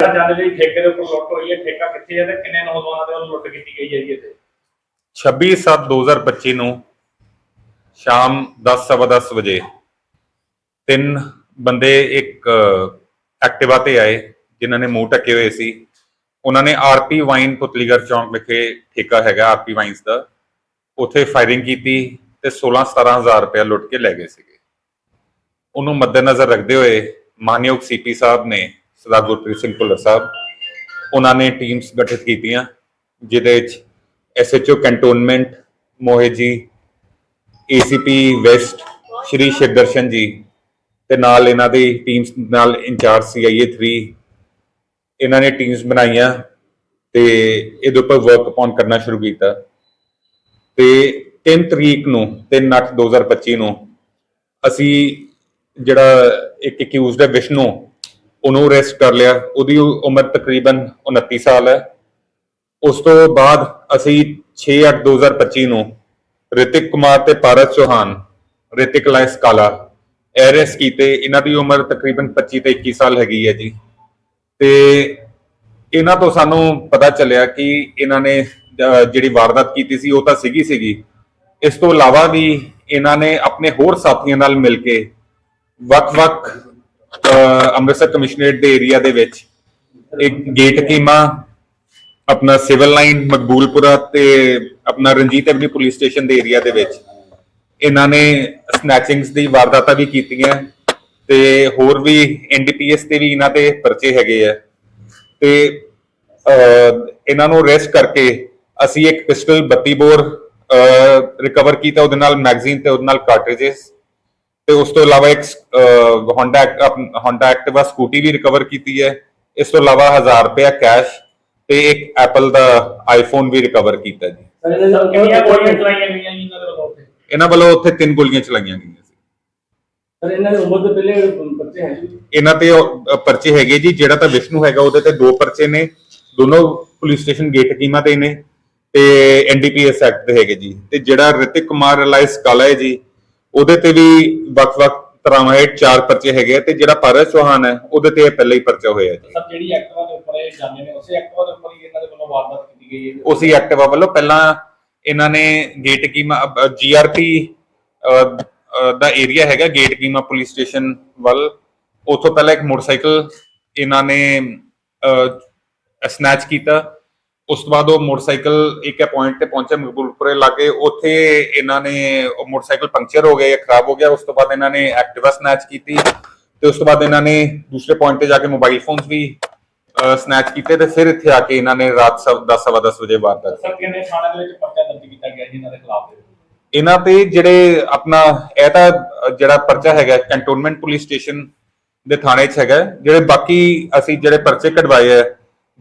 ਤਾਂ ਜਦ ਵੀ ਠੇਕੇ ਦੇ ਉੱਪਰ ਲੁੱਟ ਹੋਈ ਹੈ, ਠੇਕਾ ਕਿੱਥੇ ਹੈ ਤੇ ਕਿੰਨੇ ਨੌਜਵਾਨਾਂ ਦੇ ਵੱਲੋਂ ਲੁੱਟ ਕੀਤੀ ਗਈ ਹੈ ਜੀ ਇੱਥੇ? 26/7/2025 ਨੂੰ ਸ਼ਾਮ 10:10 ਵਜੇ ਤਿੰਨ ਬੰਦੇ ਇੱਕ ਐਕਟਿਵਾ ਤੇ ਆਏ, ਜਿਨ੍ਹਾਂ ਨੇ ਮੂੰਹ ਢੱਕੇ ਹੋਏ ਸੀ। ਉਹਨਾਂ ਨੇ ਆਰਪੀ ਵਾਈਨ ਪੁਤਲੀਗਰ ਚੌਂਕ ਵਿਖੇ ਠੇਕਾ ਹੈਗਾ ਆਰਪੀ ਵਾਈਨਸ ਦਾ। ਉੱਥੇ ਫਾਇਰਿੰਗ ਕੀਤੀ ਤੇ 16-17000 ਰੁਪਏ ਲੁੱਟ ਕੇ ਲੈ ਗਏ ਸੀਗੇ। ਉਹਨੂੰ ਮੱਦੇਨਜ਼ਰ ਰੱਖਦੇ ਹੋਏ ਮਾਨਯੋਗ ਸੀਪੀ ਸਾਹਿਬ ਨੇ ਸਰਦਾਰ ਗੁਰਪ੍ਰੀਤ ਸਿੰਘ ਭੁੱਲਰ ਸਾਹਿਬ, ਉਹਨਾਂ ਨੇ ਟੀਮਸ ਗਠਿਤ ਕੀਤੀਆਂ, ਜਿਹਦੇ ਵਿੱਚ ਐਸਐਚਓ ਕੰਟੋਨਮੈਂਟ ਮੋਹੇ ਜੀ ਏਸੀਪੀ ਵੈਸਟ ਸ਼੍ਰੀ ਸ਼ਿਵਦਰਸ਼ਨ ਜੀ ਤੇ ਨਾਲ ਇਹਨਾਂ ਦੀ ਟੀਮਸ ਨਾਲ ਇੰਚਾਰਜ ਸੀਆਈਏ 3 ਇਹਨਾਂ ਨੇ ਟੀਮਸ ਬਣਾਈਆਂ ਤੇ ਇਹਦੇ ਉੱਪਰ ਵਰਕ ਅਪਨ ਕਰਨਾ ਸ਼ੁਰੂ ਕੀਤਾ। ਤੇ 3 ਤਰੀਕ ਨੂੰ 3/8/2025 ਨੂੰ ਅਸੀਂ ਜਿਹੜਾ ਇੱਕ ਅਕਿਊਜ਼ਡ ਹੈ ਵਿਸ਼ਨੂੰ ਉਹਨੂੰ ਅਰੈਸਟ ਕਰ ਲਿਆ। ਉਹਦੀ ਉਮਰ ਤਕਰੀਬਨ 29 ਸਾਲ ਹੈ। ਉਸ ਤੋਂ ਬਾਅਦ ਅਸੀਂ 6/8/2025 ਨੂੰ ਰਿਤਿਕ ਕੁਮਾਰ ਤੇ ਪਾਰਸ ਚੌਹਾਨ, ਰਿਤਿਕ ਲਾਇਸ ਕਾਲਾ ਅਰੈਸਟ ਕੀਤੇ। ਇਹਨਾਂ ਦੀ ਉਮਰ ਤਕਰੀਬਨ 25 ਤੇ 21 ਸਾਲ ਹੈਗੀ ਹੈ ਜੀ। ਤੇ ਇਹਨਾਂ ਤੋਂ ਸਾਨੂੰ ਪਤਾ ਚੱਲਿਆ ਕਿ ਇਹਨਾਂ ਨੇ ਜਿਹੜੀ ਵਾਰਦਾਤ ਕੀਤੀ ਸੀ, ਉਹ ਤਾਂ ਸੀਗੀ ਸੀਗੀ। ਇਸ ਤੋਂ ਇਲਾਵਾ ਵੀ ਇਹਨਾਂ ਨੇ ਆਪਣੇ ਹੋਰ ਸਾਥੀਆਂ ਨਾਲ ਮਿਲ ਕੇ ਵੱਖ-ਵੱਖ ਅੰਮ੍ਰਿਤਸਰ ਕਮਿਸ਼ਨਰੇਟ ਦੇ ਏਰੀਆ ਦੇ ਵਿੱਚ ਇੱਕ ਗੇਟ ਕੀਮਾ ਆਪਣਾ ਸਿਵਲ ਲਾਈਨ ਮਕਬੂਲਪੁਰਾ ਤੇ ਆਪਣਾ ਰਣਜੀਤ ਐਵਨਿਊ ਪੁਲਿਸ ਸਟੇਸ਼ਨ ਦੇ ਏਰੀਆ ਦੇ ਵਿੱਚ। ਇਹਨਾਂ ਨੇ ਸਨੈਚਿੰਗਸ ਦੀ ਵਾਰਦਾਤਾਂ ਵੀ ਕੀਤੀਆਂ ਤੇ ਹੋਰ ਵੀ ਐਨਡੀਪੀਐਸ ਤੇ ਵੀ ਇਹਨਾਂ ਤੇ ਪਰਚੇ ਹੈਗੇ ਆ। ਤੇ ਇਹਨਾਂ ਨੂੰ ਅਰੈਸਟ ਕਰਕੇ ਅਸੀਂ ਇੱਕ ਪਿਸਟਲ 32 ਬੋਰ ਰਿਕਵਰ ਕੀਤਾ, ਉਹਦੇ ਨਾਲ ਮੈਗਜ਼ੀਨ ਤੇ ਉਹਦੇ ਨਾਲ ਕਾਰਟ੍ਰਿਜਸ ਤੇ ਉਸ ਤੋਂ ਇਲਾਵਾ ਇੱਕ ਹੋਂਡਾ ਹੋਂਡਾ ਐਕਟਿਵਾ ਸਕੂਟੀ ਵੀ ਰਿਕਵਰ ਕੀਤੀ ਹੈ। ਇਸ ਤੋਂ ਇਲਾਵਾ 1000 ਰੁਪਏ ਕੈਸ਼ ਤੇ ਇੱਕ ਐਪਲ ਦਾ ਆਈਫੋਨ ਵੀ ਰਿਕਵਰ ਕੀਤਾ ਜੀ। ਸਰ ਕਿੰਨੀਆਂ ਗੋਲੀਆਂ ਚਲਾਈਆਂ ਗਈਆਂ ਜੀ ਇਹਨਾਂ ਦੇ ਵੱਲੋਂ ਉੱਥੇ? ਇਹਨਾਂ ਵੱਲੋਂ ਉੱਥੇ ਤਿੰਨ ਗੋਲੀਆਂ ਚਲਾਈਆਂ ਗਈਆਂ ਸੀ। ਸਰ ਇਹਨਾਂ ਦੀ ਉਮਰ ਤੋਂ ਪਹਿਲੇ ਬੱਚੇ ਹੈ ਜੀ? ਇਹਨਾਂ ਤੇ ਪਰਚੇ ਹੈਗੇ ਜੀ ਜਿਹੜਾ ਤਾਂ ਵਿਸ਼ਨੂੰ ਹੈਗਾ ਉਹਦੇ ਤੇ ਦੋ ਪਰਚੇ ਨੇ। ਦੋਨੋਂ ਪੁਲਿਸ ਸਟੇਸ਼ਨ ਗੇਟ ਕੀਮਾ ਤੇ ਨੇ ਤੇ ਐਨਡੀਪੀਐਸ ਐਕਟ ਦੇ ਹੈਗੇ ਜੀ। ਤੇ ਜਿਹੜਾ ਰਿਤਿਕ ਕੁਮਾਰ ਰਿਲਾਇਸ ਕਾਲਾ ਹੈ ਜੀ ਉਹਦੇ ਤੇ ਵੀ ਵੱਖ-ਵੱਖ ਤਰ੍ਹਾਂ ਹੇਠ ਚਾਰ ਪਰਚੇ ਹੈਗੇ ਆ ਤੇ ਜਿਹੜਾ ਪਾਰਸ ਚੌਹਾਨ ਹੈ ਉਹਦੇ ਤੇ ਇਹ ਪਹਿਲਾਂ ਹੀ ਪਰਚਾ ਹੋਇਆ ਜੀ। ਸਰ ਜਿਹੜੀ ਐਕਟਿਵਾ ਦੇ ਉੱਪਰ ਇਹ ਜਾਂਦੇ ਨੇ ਉਸੇ ਐਕਟਿਵਾ ਦੇ ਉੱਪਰ ਹੀ ਇਹਨਾਂ ਦੇ ਵੱਲੋਂ ਵਾਰਦਾਤ ਕੀਤੀ ਗਈ ਹੈ? ਉਸੇ ਐਕਟਿਵਾ ਵੱਲੋਂ ਪਹਿਲਾਂ ਇਹਨਾਂ ਨੇ ਗੇਟ ਕੀਮਾ ਜੀਆਰਪੀ ਦਾ ਏਰੀਆ ਹੈਗਾ ਗੇਟ ਕੀਮਾ ਪੁਲਿਸ ਸਟੇਸ਼ਨ ਵੱਲ। ਉਥੋਂ ਪਹਿਲਾਂ ਇੱਕ ਮੋਟਰਸਾਈਕਲ ਇਹਨਾਂ ਨੇ ਸਨੈਚ ਕੀਤਾ। ਉਸ ਤੋਂ ਬਾਅਦ ਉਹ ਮੋਟਰਸਾਈਕਲ ਇੱਕ ਪੁਆਇੰਟ ਤੇ ਪਹੁੰਚਿਆ ਮਕਬੂਲਪੁਰੇ ਲਾਗੇ। ਉੱਥੇ ਇਹਨਾਂ ਨੇ ਉਹ ਮੋਟਰਸਾਈਕਲ ਪੰਕਚਰ ਹੋ ਗਿਆ ਜਾਂ ਖਰਾਬ ਹੋ ਗਿਆ ਉਸ ਤੋਂ ਬਾਅਦ ਇਹਨਾਂ ਨੇ ਐਕਟਿਵਾ ਸਨੈਚ ਕੀਤੀ ਤੇ ਉਸ ਤੋਂ ਬਾਅਦ ਇਹਨਾਂ ਨੇ ਦੂਸਰੇ ਪੁਆਇੰਟ ਤੇ ਜਾ ਕੇ ਮੋਬਾਈਲ ਫੋਨਸ ਵੀ ਸਨੈਚ ਕੀਤੇ ਤੇ ਫਿਰ ਇੱਥੇ ਆ ਕੇ ਇਹਨਾਂ ਨੇ ਰਾਤ 10:10 ਵਜੇ ਵਾਰਦਾਤ ਸਰ ਕਿੰਨੇ ਥਾਣੇ ਦੇ ਵਿੱਚ ਪਰਚਾ ਦਰਜ ਕੀਤਾ ਗਿਆ ਜੀ ਇਹਨਾਂ ਦੇ ਖਿਲਾਫ? ਇਹਨਾਂ ਤੇ ਜਿਹੜੇ ਆਪਣਾ ਇਹ ਤਾਂ ਜਿਹੜਾ ਪਰਚਾ ਹੈਗਾ ਕੈਂਟੋਨਮੈਂਟ ਪੁਲਿਸ ਸਟੇਸ਼ਨ ਦੇ ਥਾਣੇ 'ਚ ਹੈਗਾ ਜਿਹੜੇ ਬਾਕੀ ਅਸੀਂ ਜਿਹੜੇ ਪਰਚੇ ਕਢਵਾਏ ਆ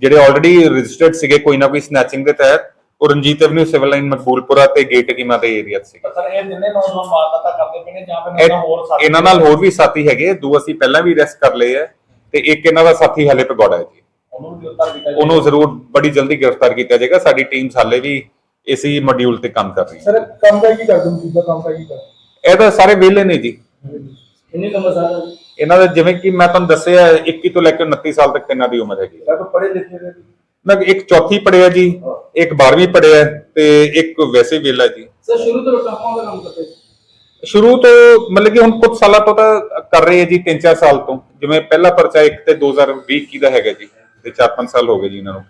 ਜਿਹੜੇ ਆਲਰੇਡੀ ਰਜਿਸਟਰਡ ਸੀਗੇ ਕੋਈ ਨਾ ਕੋਈ ਸਨੈਚਿੰਗ ਦੇ ਤਹਿਤ ਉਹ Ranjit avenue civil line Maqboolpura ਤੇ ਗੇਟ ਕੀਮਾ ਦੇ ਏਰੀਆ ਸੀਗੇ। ਸਰ ਇਹ ਜਿੰਨੇ ਨੌਜਵਾਨ ਵਾਰਦਾਤਾਂ ਕਰਦੇ ਪਏ ਨੇ ਜਾਂ ਫਿਰ ਇਹ- ਇਹਨਾਂ ਹੋਰ ਸਾਥੀ? ਇਹਨਾਂ ਨਾਲ ਹੋਰ ਵੀ ਸਾਥੀ ਹੈਗੇ ਦੋ ਅਸੀਂ ਪਹਿਲਾਂ ਵੀ ਅਰੈਸਟ ਕਰ ਲਏ ਆ ਤੇ ਇੱਕ ਇਹਨਾਂ ਦਾ ਸਾਥੀ ਹਲੇ ਪਗੌੜਾ ਹੈ ਜੀ। ਉਹਨੂੰ ਵੀ ਗ੍ਰਿਫਤਾਰ ਕੀਤਾ ਜੀ ਉਹਨੂੰ ਜ਼ਰੂਰ ਬੜੀ ਜਲਦੀ ਗ੍ਰਿਫਤਾਰ ਕੀਤਾ ਜਾਏਗਾ ਸਾਡੀ ਟੀਮ ਹਾਲੇ ਵੀ ਇਸੇ ਮੋਡਿਊਲ ਤੇ ਕੰਮ ਕਰ ਰਹੀ ਹੈ। ਸਰ ਕੰਮ ਦਾ ਕੀ ਕਰਦੇ ਹੋ? ਦੂਜਾ ਕੰਮ ਦਾ ਕੀ ਕਰਦੇ ਇਹ ਤਾਂ ਸਾਰੇ ਵਿਹਲੇ ਨੇ ਜੀ। ਕਿੰਨੀ ਉਮਰ ਸਰ? ਇਹਨਾਂ ਦਾ ਜਿਵੇਂ ਕਿ ਮੈਂ ਤੁਹਾਨੂੰ ਦੱਸਿਆ 21 ਤੋਂ ਲੈ ਕੇ 29 ਸਾਲ ਤੱਕ ਇਹਨਾਂ ਦੀ ਉਮਰ ਹੈਗੀ। ਸਰ ਪੜ੍ਹੇ ਲਿਖੇ ਨੇ ਮੈਂ ਇੱਕ ਚੌਥੀ ਪੜਿਆ ਜੀ ਇੱਕ 12ਵੀਂ ਪੜਿਆ ਤੇ ਇੱਕ ਵੈਸੇ ਵਿਹਲਾ ਜੀ। ਸਰ ਸ਼ੁਰੂ ਤੋਂ ਕੰਮ ਦਾ ਕੰਮ ਕਰਦੇ ਸੀ। ਸ਼ੁਰੂ ਤੋਂ ਮਤਲਬ ਕਿ ਹੁਣ ਕੁਝ ਸਾਲਾਂ ਤੋਂ ਤਾਂ ਕਰ ਰਹੇ ਹੈ ਜੀ 3-4 ਸਾਲ ਤੋਂ। ਜਿਵੇਂ ਪਹਿਲਾ ਪਰਚਾ ਇੱਕ ਤੇ 2020 ਕੀ ਦਾ ਹੈਗਾ ਜੀ ਤੇ 4-5 ਸਾਲ ਹੋ ਗਏ ਜੀ ਇਹਨਾਂ ਨੂੰ